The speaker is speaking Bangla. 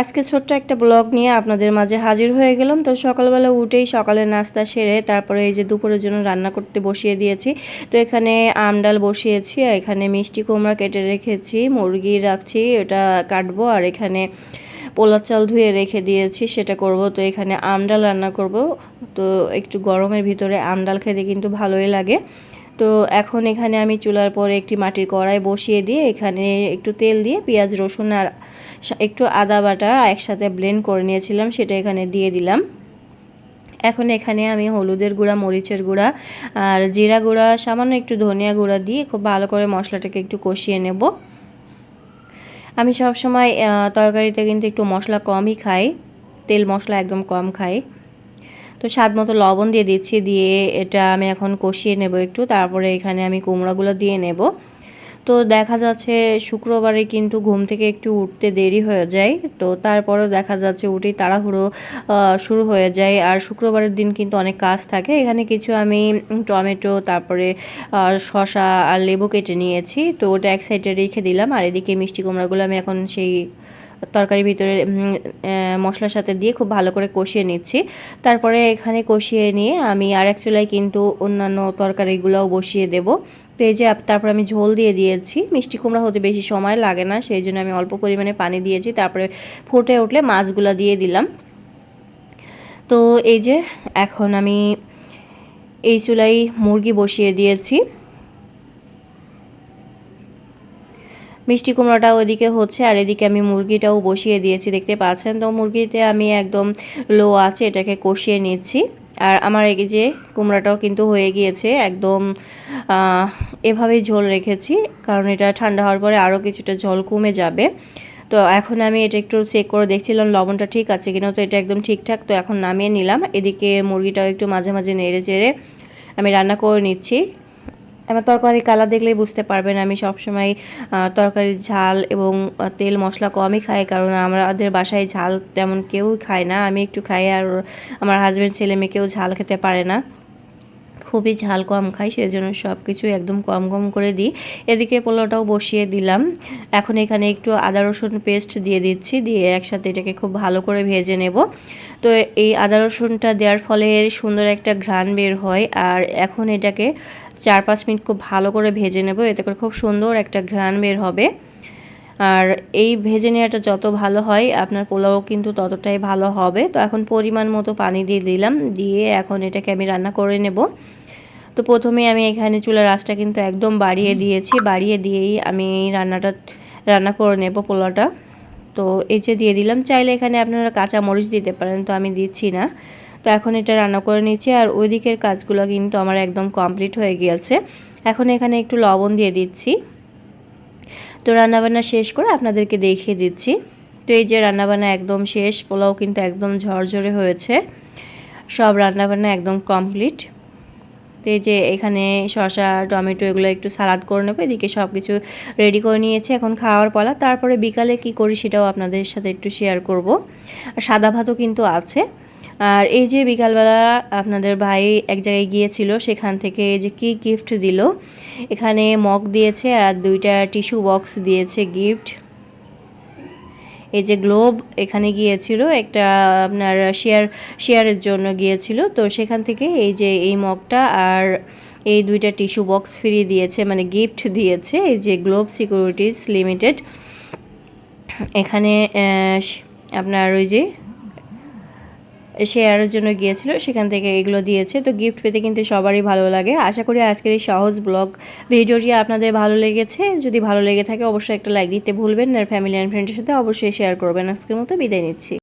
আজকে ছোট্ট একটা ব্লগ নিয়ে আপনাদের মাঝে হাজির হয়ে গেলাম। তো সকালবেলা উঠেই সকালে নাস্তা সেরে তারপরে এই যে দুপুরের জন্য রান্না করতে বসিয়ে দিয়েছি। তো এখানে আম ডাল বসিয়েছি এখানে মিষ্টি কুমড়া কেটে রেখেছি, মুরগি রাখছি ওটা কাটবো, আর এখানে পোলার চাল ধুয়ে রেখে দিয়েছি, সেটা করব। তো এখানে আম ডাল রান্না করব। তো একটু গরমের ভিতরে আম ডাল খেতে কিন্তু ভালোই লাগে। তো এখন এখানে আমি চুলার পরে একটি মাটির কড়াই বসিয়ে দিয়ে এখানে একটু তেল দিয়ে পেঁয়াজ, রসুন আর একটু আদা বাটা একসাথে ব্লেন্ড করে নিয়েছিলাম, সেটা এখানে দিয়ে দিলাম। এখন এখানে আমি হলুদের গুঁড়া, মরিচের গুঁড়া আর জিরা গুঁড়া, সামান্য একটু ধনিয়া গুঁড়া দিয়ে খুব ভালো করে মশলাটাকে একটু কষিয়ে নেব। আমি সবসময় তরকারিতে কিন্তু একটু মশলা কমই খাই, তেল মশলা একদম কম খাই। তো স্বাদ মতো লবণ দিয়ে দিচ্ছি, দিয়ে এটা আমি এখন কষিয়ে নেব একটু, তারপরে এখানে আমি কুমড়াগুলো দিয়ে নেব। তো দেখা যাচ্ছে শুক্রবারে কিন্তু ঘুম থেকে একটু উঠতে দেরি হয়ে যায়, তো তারপরেও দেখা যাচ্ছে উঠেই তাড়াহুড়ো শুরু হয়ে যায়। আর শুক্রবারের দিন কিন্তু অনেক কাজ থাকে, এখানে কিছু আমি টমেটো, তারপরে শশা আর লেবু কেটে নিয়েছি, তো ওটা এক সাইডে রেখে দিলাম, আর এদিকে মিষ্টি কুমড়াগুলো আমি এখন সেই তরকারির ভিতরে মশলার সাথে দিয়ে খুব ভালো করে কষিয়ে নিচ্ছি। তারপরে এখানে কষিয়ে নিয়ে আমি আর এক চুলায় কিন্তু অন্যান্য তরকারিগুলোও বসিয়ে দেব। তো এই যে তারপর আমি ঝোল দিয়ে দিয়েছি। মিষ্টি কুমড়া হতে বেশি সময় লাগে না, সেই জন্য আমি অল্প পরিমাণে পানি দিয়েছি। তারপরে ফুটে উঠলে মাছগুলো দিয়ে দিলাম। তো এই যে এখন আমি এই চুলাই মুরগি বসিয়ে দিয়েছি। মিষ্টি কুমড়োটা ওইদিকে হচ্ছে, আর এদিকে আমি মুরগিটাও বসিয়ে দিয়েছি, দেখতে পাচ্ছেন? তো মুরগিতে আমি একদম লো আছে, এটাকে কষিয়ে নিচ্ছি। আর আমার এই যে কুমড়াটাও কিন্তু হয়ে গিয়েছে, একদম এভাবেই ঝোল রেখেছি, কারণ এটা ঠান্ডা হওয়ার পরে আরও কিছুটা জল কমে যাবে। তো এখন আমি এটা একটু চেক করে দেখছিলাম, লবণটা ঠিক আছে কিনা, তো এটা একদম ঠিকঠাক তো এখন নামিয়ে নিলাম। এদিকে মুরগিটাও একটু মাঝে মাঝে নেড়ে চেড়ে আমি রান্না করে নিচ্ছি। আমার তরকারি কালার দেখলেই বুঝতে পারবেন আমি সবসময় তরকারির ঝাল এবং তেল মশলা কমই খাই কারণ আমাদের বাসায় ঝাল তেমন কেউ খায় না। আমি একটু খাই আর আমার হাজব্যান্ড ছেলে মেয়ে কেউ ঝাল খেতে পারে না। খুবই ঝাল কম খাই, সেজন্য সব কিছু একদম কম কম করে দিই। এদিকে পোলাওটাও বসিয়ে দিলাম। এখন এখানে একটু আদা রসুন পেস্ট দিয়ে দিচ্ছি, দিয়ে একসাথে এটাকে খুব ভালো করে ভেজে নেব। তো এই আদা রসুনটা দেওয়ার ফলে সুন্দর একটা ঘ্রাণ বের হয়। আর এখন এটাকে চার পাঁচ মিনিট খুব ভালো করে ভেজে নেব, এতে করে খুব সুন্দর একটা ঘ্রাণ বের হবে। আর এই ভেজে নেওয়াটা যত ভালো হয়, আপনার পোলাও কিন্তু ততটাই ভালো হবে। তো এখন পরিমাণ মতো পানি দিয়ে দিলাম, দিয়ে এখন এটাকে আমি রান্না করে নেব। তো প্রথমে আমি এখানে চুলার রাসটা কিন্তু একদম বাড়িয়ে দিয়েছি, বাড়িয়ে দিয়েই আমি রান্নাটা, রান্না করে নেব পোলাওটা। তো এই যে দিয়ে দিলাম, চাইলে এখানে আপনারা কাঁচা মরিচ দিতে পারেন, তো আমি দিচ্ছি না। তো এখন এটা রান্না করে নিচ্ছি আর ওই দিকের কাজগুলো কিন্তু আমার একদম কমপ্লিট হয়ে গিয়েছে। এখন এখানে একটু লবণ দিয়ে দিচ্ছি। তো রান্নাবান্না শেষ করে আপনাদেরকে দেখিয়ে দিচ্ছি। তো এই যে রান্নাবান্না একদম শেষ, পোলাও কিন্তু একদম ঝরঝরে হয়েছে। সব রান্নাবান্না একদম কমপ্লিট। তো এই যে এখানে শসা, টমেটো এগুলো একটু সালাদ করে নেব, এদিকে সব কিছু রেডি করে নিয়েছি এখন খাওয়ার পালা। তারপরে বিকালে কি করি সেটাও আপনাদের সাথে একটু শেয়ার করব। আর সাদা ভাতও কিন্তু আছে। আর এই যে বিকালবেলা আপনাদের ভাই এক জায়গায় গিয়েছিল, সেখান থেকে যে কি গিফট দিল, এখানে মগ দিয়েছে আর দুইটা টিস্যু বক্স দিয়েছে গিফট এই যে গ্লোব এখানে গিয়েছিল, একটা আপনার শেয়ার শেয়ারের জন্য গিয়েছিল, তো সেখান থেকে এই যে এই মগটা আর এই দুইটা টিস্যু বক্স ফিরিয়ে দিয়েছে মানে গিফট দিয়েছে, এই যে গ্লোব সিকিউরিটিস লিমিটেড এখানে আপনার ওই যে শেয়ারের জন্য গিয়েছিল, সেখান থেকে এগুলো দিয়েছে। তো গিফট পেতে কিন্তু সবারই ভালো লাগে। আশা করি আজকের এই সহজ ব্লগ ভিডিওটি আপনাদের ভালো লেগেছে। যদি ভালো লেগে থাকে, অবশ্যই একটা লাইক দিতে ভুলবেন আর ফ্যামিলি অ্যান্ড ফ্রেন্ডের সাথে অবশ্যই শেয়ার করবেন। আজকের মতো বিদায় নিচ্ছি।